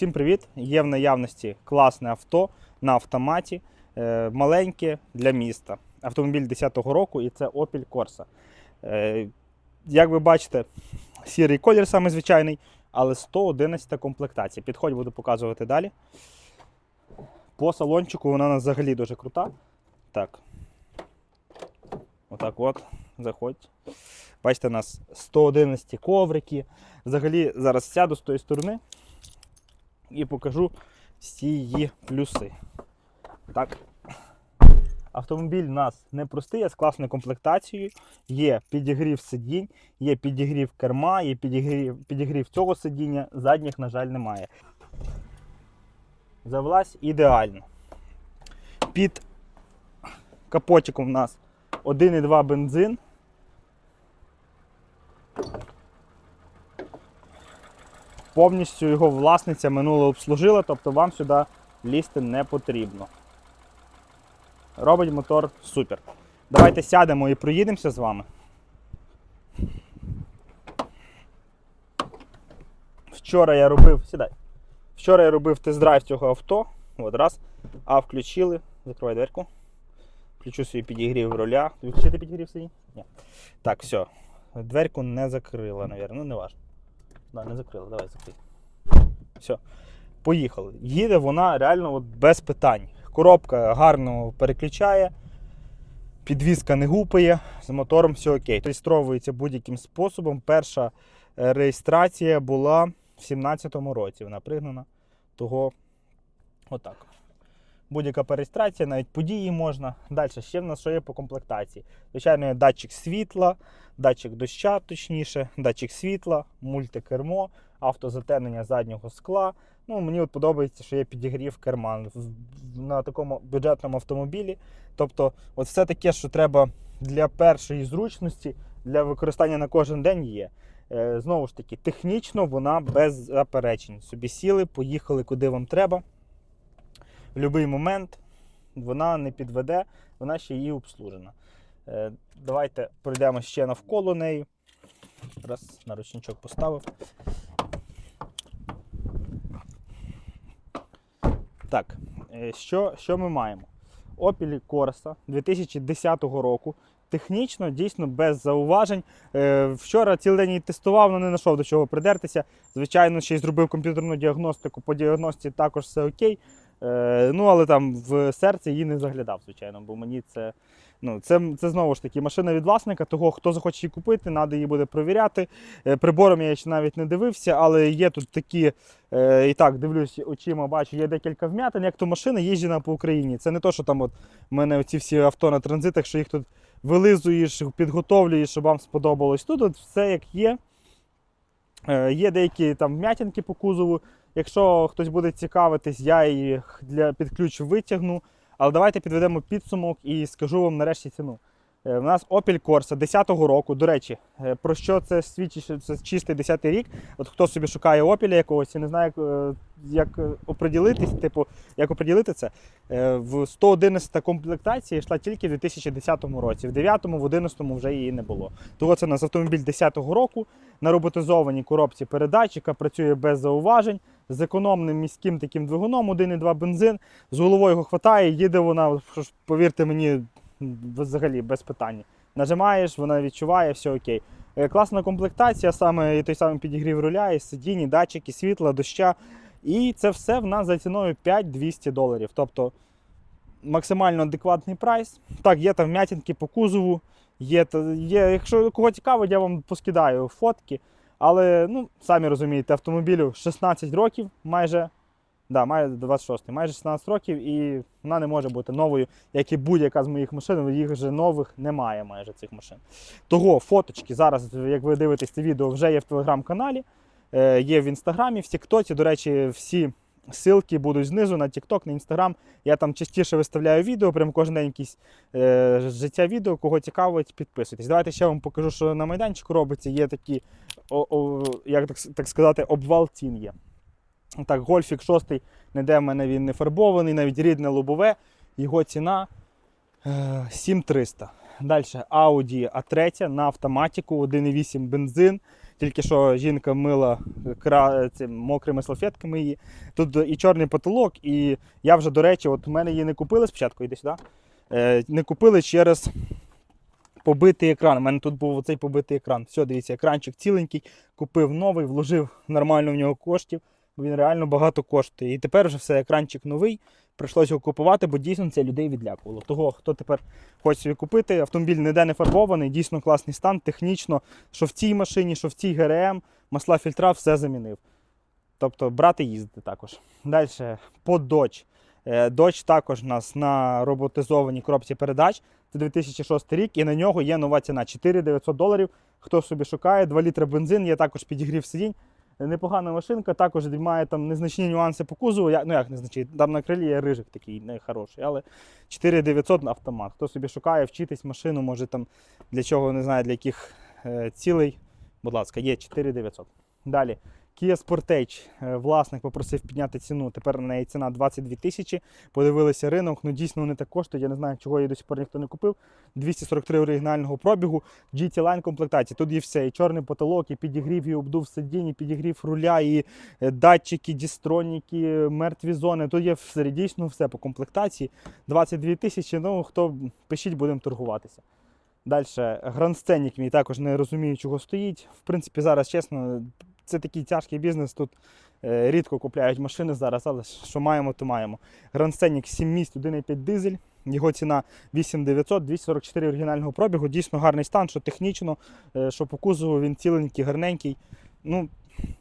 Всім привіт! Є в наявності класне авто на автоматі, е, маленьке для міста. Автомобіль 10-го року і це Opel Corsa. Е, Як ви бачите, сірий колір саме звичайний, але 111 комплектація. Підходь, буду показувати далі. По салончику вона нас взагалі дуже крута. Так. Отак от. Заходь. Бачите, у нас 111 коврики. Взагалі зараз сяду з тої сторони і покажу всі її плюси. Так. Автомобіль у нас не простий, а з класною комплектацією. Є підігрів сидінь, є підігрів керма, є підігрів, підігрів цього сидіння, задніх, на жаль, немає. Завелась ідеально. Під капотиком у нас 1,2 бензин. Повністю його власниця минуло обслужила, тобто вам сюди лізти не потрібно. Робить мотор супер. Давайте сядемо і проїдемося з вами. Вчора я робив. Сідай. Вчора я робив тест-драйв цього авто. От раз. А включили. Закривай дверку. Включу свій підігрів руля. Включити підігрів сидінь? Ні. Так, все. Дверку не закрила, мабуть. Ну, не важно. Да, не закрила, давай закрий. Все. Поїхали. Їде вона реально от без питань. Коробка гарно переключає, підвізка не гупає, з мотором все окей. Реєстровується будь-яким способом. Перша е, реєстрація була в 17-му році. Вона пригнана. Того отак. Будь-яка перереєстрація, навіть події можна. Далі ще в нас що є по комплектації. Звичайно, є датчик світла, датчик доща, точніше, датчик світла, мультикермо, автозатемнення заднього скла. Ну, Мені от подобається, що є підігрів керма в- в- на такому бюджетному автомобілі. Тобто, от все таке, що треба для першої зручності, для використання на кожен день є. Е, Знову ж таки, технічно вона без заперечень. Собі сіли, поїхали куди вам треба. Будь-який момент вона не підведе, вона ще її обслужена. Е, Давайте пройдемо ще навколо неї. Раз, наручничок поставив. Так, е, що, що ми маємо? Opel Corsa 2010 року. Технічно, дійсно, без зауважень. Е, Вчора цілий день її тестував, але не знайшов до чого придертися. Звичайно, ще й зробив комп'ютерну діагностику. По діагностиці також все окей. Е, Ну, але там в серце її не заглядав, звичайно, бо мені це. Ну, це, це знову ж таки машина від власника, того, хто захоче її купити, треба її буде провіряти. Е, Прибором я ще навіть не дивився, але є тут такі, е, і так, дивлюсь очима, бачу, є декілька вмятин, як то машина їжджена по Україні. Це не то, що там от в мене оці всі авто на транзитах, що їх тут вилизуєш, підготовлюєш, щоб вам сподобалось. Тут от все як є. Є деякі там вмятинки по кузову. Якщо хтось буде цікавитись, я їх для під витягну. Але давайте підведемо підсумок і скажу вам нарешті ціну. Е, У нас Opel Corsa 10-го року. До речі, е, про що це свідчить, це чистий 10-й рік. От хто собі шукає Opel якогось і не знає, як, е, як е, оприділитись, типу, як оприділити це, е, в 111 комплектація йшла тільки в 2010 році. В 9-му, в 11-му вже її не було. Того це у нас автомобіль 10-го року на роботизованій коробці передач, яка працює без зауважень, з економним міським таким двигуном, 1,2 бензин, з головою його хватає, їде вона, повірте мені, взагалі без питань. Нажимаєш, вона відчуває, все окей. Е, Класна комплектація, саме і той самий підігрів руля, і сидінь, і датчики, світла, доща. І це все в нас за ціною 5200 доларів. Тобто максимально адекватний прайс. Так, є там вмятинки по кузову. Є, є, якщо кого цікавить, я вам поскидаю фотки. Але ну, самі розумієте, автомобілю 16 років, майже, да, має 26, майже 16 років, і вона не може бути новою, як і будь-яка з моїх машин, їх вже нових немає майже цих машин. Того фоточки зараз, як ви дивитесь це відео, вже є в телеграм-каналі, е, є в інстаграмі, в Тіктоці. До речі, всі ссылки будуть знизу на Тікток, на Інстаграм. Я там частіше виставляю відео, прямо кожен день якісь е, життя відео. Кого цікавить, підписуйтесь. Давайте ще вам покажу, що на майданчику робиться. Є такі, о, о, як так, так сказати, обвал цін є. Так, гольфік 6 ніде в мене він не фарбований, навіть рідне лобове. Його ціна е, 7300. Далі Audi A3 на автоматику, 1,8 бензин. Тільки що жінка мила кра... цим мокрими салфетками її. Тут і чорний потолок, і я вже, до речі, от у мене її не купили спочатку, йди сюди. Е, не купили через побитий екран. У мене тут був оцей побитий екран. Все, дивіться, екранчик ціленький, купив новий, вложив нормально в нього коштів, він реально багато коштує. І тепер вже все, екранчик новий. Прийшлося його купувати, бо дійсно це людей відлякувало. Того, хто тепер хоче собі купити, автомобіль ніде не фарбований, дійсно класний стан, технічно, що в цій машині, що в цій ГРМ, масла фільтра, все замінив. Тобто брати їздити також. Далі по Dodge. Е, Dodge також у нас на роботизованій коробці передач. Це 2006 рік, і на нього є нова ціна 4900 доларів. Хто собі шукає, 2 літри бензин, є також підігрів сидінь. Непогана машинка, також має там незначні нюанси по кузову. Я, ну як незначні, там на крилі є рижик такий нехороший, але 4900 на автомат. Хто собі шукає, вчитись машину, може там для чого, не знаю, для яких е, цілей. Будь ласка, є 4900. Далі. Kia Sportage. Е, Власник попросив підняти ціну. Тепер на неї ціна 22 тисячі. Подивилися ринок. Ну дійсно вони так коштують. Я не знаю, чого її до сих пор ніхто не купив. 243 оригінального пробігу. GT Line комплектації. Тут є все. І чорний потолок, і підігрів, і обдув сидінь, і підігрів руля, і е, датчики, дістроніки, мертві зони. Тут є все, дійсно все по комплектації. 22 тисячі. Ну хто пишіть, будемо торгуватися. Далі, грандсценник мій також не розумію, чого стоїть. В принципі, зараз чесно, це такий тяжкий бізнес. Тут е, рідко купляють машини зараз, але що маємо, то маємо. Грандсценник 7 місць, 1,5 дизель. Його ціна 8900, 244 оригінального пробігу. Дійсно гарний стан, що технічно, е, що по кузову він ціленький, гарненький. Ну,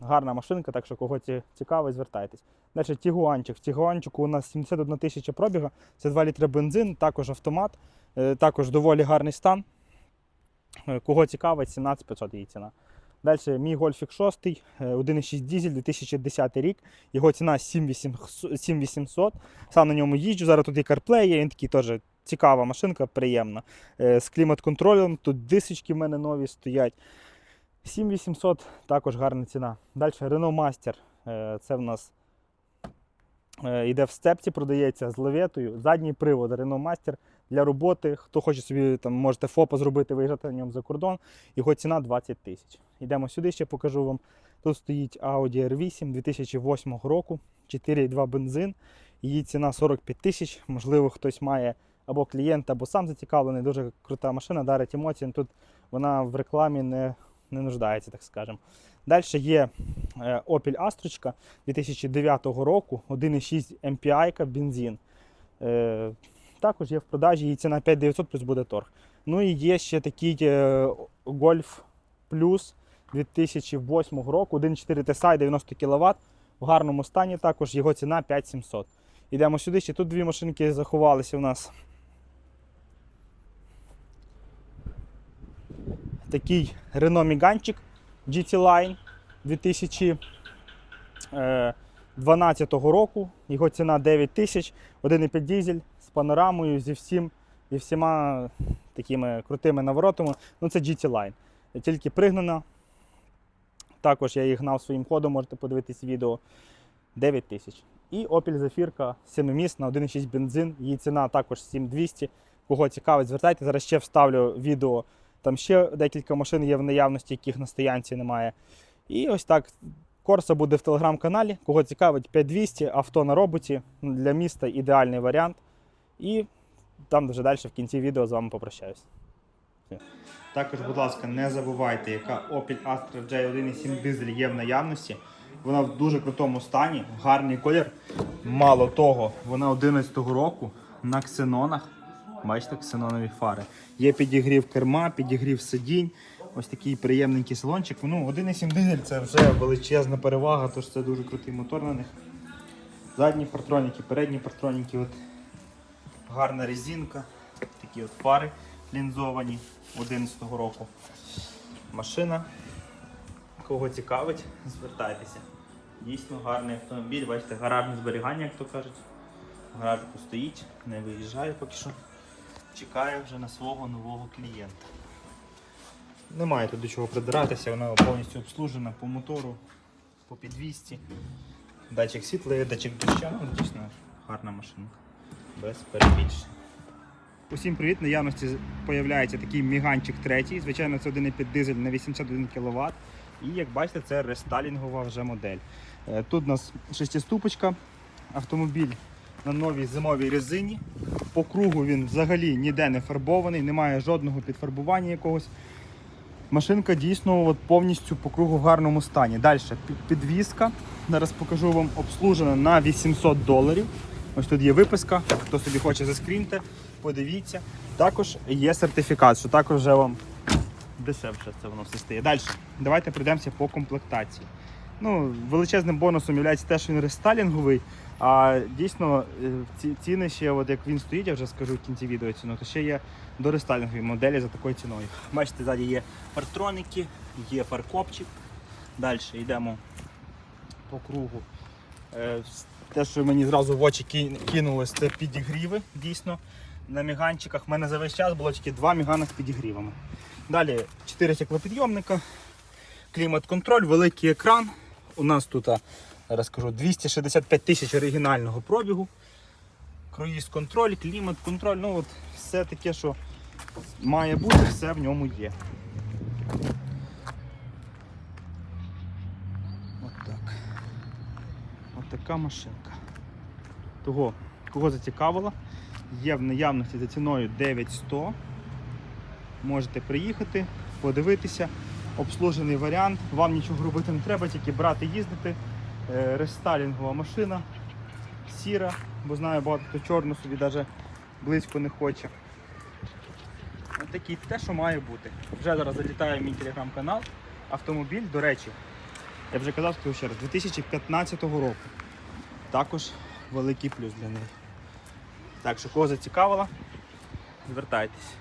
гарна машинка, так що кого ці- цікавить, звертайтесь. Далі Тігуанчик. В Тігуанчику у нас 71 тисяча пробіга, це 2 літри бензин, також автомат, е, також доволі гарний стан. Кого цікавить, 17500 її ціна. Далі мій Гольфік 6, е, 1,6 дизель, 2010 рік. Його ціна 7800. 7800. Сам на ньому їжджу. Зараз тут і CarPlay є, він такий теж цікава машинка, приємна. Е, З клімат-контролем, тут дисочки в мене нові стоять. 7800 також гарна ціна. Далі Renault Master. Е, Це в нас е, йде в степці, продається з леветою. Задній привод Renault Master для роботи. Хто хоче собі там можете ФОПа зробити, виїжджати на ньому за кордон. Його ціна 20 тисяч. Йдемо сюди, ще покажу вам. Тут стоїть Audi R8 2008 року, 4,2 бензин. Її ціна 45 тисяч. Можливо, хтось має або клієнт, або сам зацікавлений. Дуже крута машина, дарить емоції. Тут вона в рекламі не, не нуждається, так скажемо. Далі є е, Opel Astra 2009 року, 1,6 MPI бензин. Е, також є в продажі, її ціна 5900 плюс буде торг. Ну і є ще такий е, Golf Plus 2008 року, 1,4 TSI 90 кВт. В гарному стані також його ціна 5700. Йдемо сюди, ще тут дві машинки заховалися у нас. Такий Renault Megane GT Line 2012 року. Його ціна 9 тисяч, 1,5 дизель з панорамою, зі всім, зі всіма такими крутими наворотами. Ну, це GT Line. Тільки пригнана. Також я їх гнав своїм ходом, можете подивитись відео. 9 тисяч. І Opel Zafirka 7-місна, 1,6 бензин. Її ціна також 7200. Кого цікавить, звертайте. Зараз ще вставлю відео. Там ще декілька машин є в наявності, яких на стоянці немає. І ось так. Корса буде в телеграм-каналі. Кого цікавить, 5200, авто на роботі для міста ідеальний варіант. І там вже далі в кінці відео з вами попрощаюсь. Також, будь ласка, не забувайте, яка Opel Astra J 1.7 дизель є в наявності. Вона в дуже крутому стані, гарний колір. Мало того, вона 11-го року на ксенонах. Бачите, ксенонові фари. Є підігрів керма, підігрів сидінь. Ось такий приємненький салончик. Ну, 1.7 дизель це вже величезна перевага, тож це дуже крутий мотор на них. Задні партроніки, передні партроніки. От. Гарна резинка. Такі от фари лінзовані 11-го року. Машина. Кого цікавить, звертайтеся. Дійсно гарний автомобіль, бачите, гаражне зберігання, як то кажуть. Гаражку стоїть, не виїжджає поки що. Чекає вже на свого нового клієнта. Немає тут до чого придиратися, вона повністю обслужена по мотору, по підвісці. Датчик світла, датчик доща, ну дійсно гарна машинка. Без перебільшень. Усім привіт! Наявності з'являється такий міганчик третій. Звичайно, це 1,5 дизель на 81 кВт. І як бачите, це рестайлінгова вже модель. Е, Тут у нас шестиступочка, автомобіль на новій зимовій резині. По кругу він взагалі ніде не фарбований, немає жодного підфарбування якогось. Машинка дійсно от повністю по кругу в гарному стані. Далі підвізка. Зараз покажу вам обслужена на 800 доларів. Ось тут є виписка. Хто собі хоче заскріньте, подивіться. Також є сертифікат, що також вже вам дешевше це воно все стає. Далі, давайте пройдемося по комплектації. Ну, величезним бонусом є те, що він рестайлінговий, а дійсно е, ці ціни ще, от як він стоїть, я вже скажу в кінці відео ціну, то ще є до рестайлінгової моделі за такою ціною. Бачите, ззаді є партроники, є фаркопчик. Далі йдемо по кругу. Те, що мені зразу в очі кинулось, це підігріви дійсно. На міганчиках в мене за весь час було тільки два мігана з підігрівами. Далі 4 стеклопідйомника, клімат-контроль, великий екран. У нас тут, зараз скажу, 265 тисяч оригінального пробігу. Круїз-контроль, клімат-контроль, ну от все таке, що має бути, все в ньому є. От так. От така машинка. Того, кого зацікавило, є в наявності за ціною 9100. Можете приїхати, подивитися. Обслужений варіант, вам нічого робити не треба, тільки брати, їздити. Е, Рестайлінгова машина, сіра, бо знаю, багато хто чорну собі навіть близько не хоче. Ось такі те, що має бути. Вже зараз залітає мій телеграм-канал. Автомобіль, до речі, я вже казав скажу ще раз, 2015 року. Також великий плюс для неї. Так що кого зацікавило, звертайтесь.